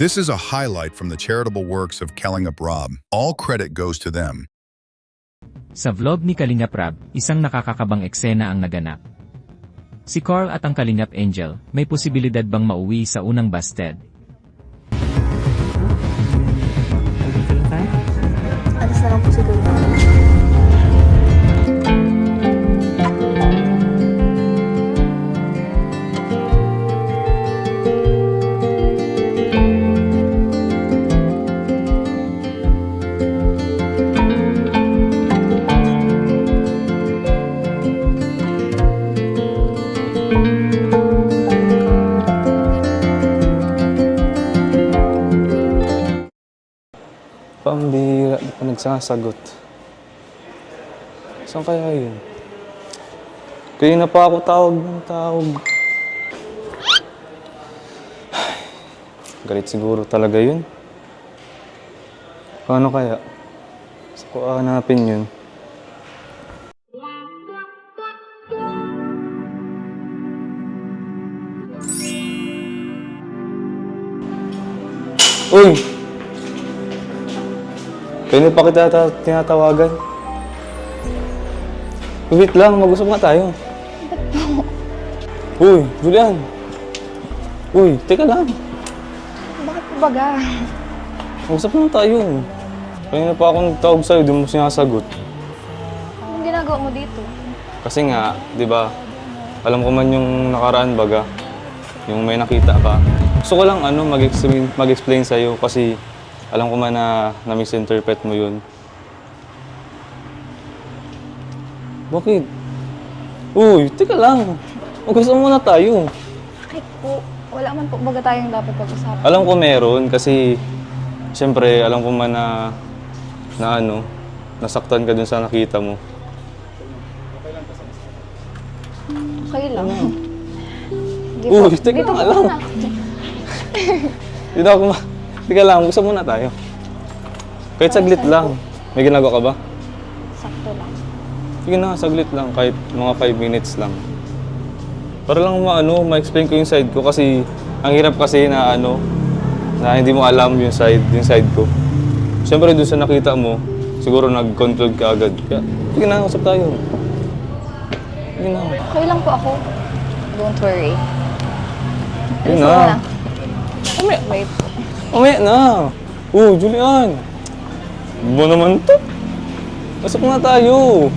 This is a highlight from the charitable works of Kellingup Rob. All credit goes to them. Sa vlog ni Kalingap Rab, isang nakakakabang eksena ang naganap. Si Carl at ang Kalingap Angel, may posibilidad bang mauwi sa unang busted? Pambira, di pa nagsasagot. Saan kaya yun? Kaya na pa ako tawag ng tawag. Galit siguro talaga yun. Paano kaya? Sa ko hanapin yun? Uy! Kaya pa kita ta- tinatawagan. Wait lang, mag-usap nga tayo. Uy, Julian. Uy, teka lang. Bakit po baga? Mag-usap lang tayo. Kanina pa ako nagtawag sa'yo, di mo sinasagot. Anong ginagawa mo dito? Kasi nga, di ba, alam ko man yung nakaraan baga, yung may nakita ka. Gusto ko lang ano, mag-explain, mag-explain sa'yo kasi alam ko man na na-misinterpret mo yun. Bakit? Uy, teka lang. Mag-usap muna tayo. Ay po, wala man po baga tayong dapat pag-usapan. Alam ko meron kasi siyempre alam ko man na na ano, nasaktan ka dun sa nakita mo. Okay lang. Sige Uy, teka dito po lang. na ako. Dito ako ma... Teka lang, gusto muna tayo. Kahit saglit lang. May ginagawa ka ba? Sakto lang. Sige na, saglit lang. Kahit mga 5 minutes lang. Para lang maano, ma-explain ko yung side ko kasi ang hirap kasi na ano, na hindi mo alam yung side, yung side ko. Siyempre doon sa nakita mo, siguro nag-conclude ka agad. Kaya, sige na, usap tayo. Sige na. Okay lang po ako. Don't worry. Sige na. Wait, Mamaya na. Oh, Julian. Mo naman to. Pasok na tayo.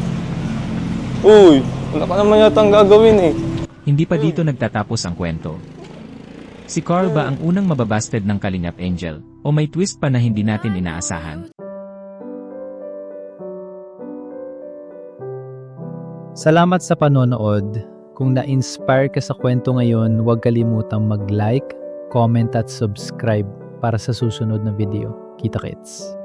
Uy, wala ka naman yata ang gagawin eh. Hindi pa dito nagtatapos ang kwento. Si Carl ba ang unang mababasted ng Kalingap Angel, o may twist pa na hindi natin inaasahan? Salamat sa panonood. Kung na-inspire ka sa kwento ngayon, huwag kalimutang mag-like, comment at subscribe para sa susunod na video. Kita kits!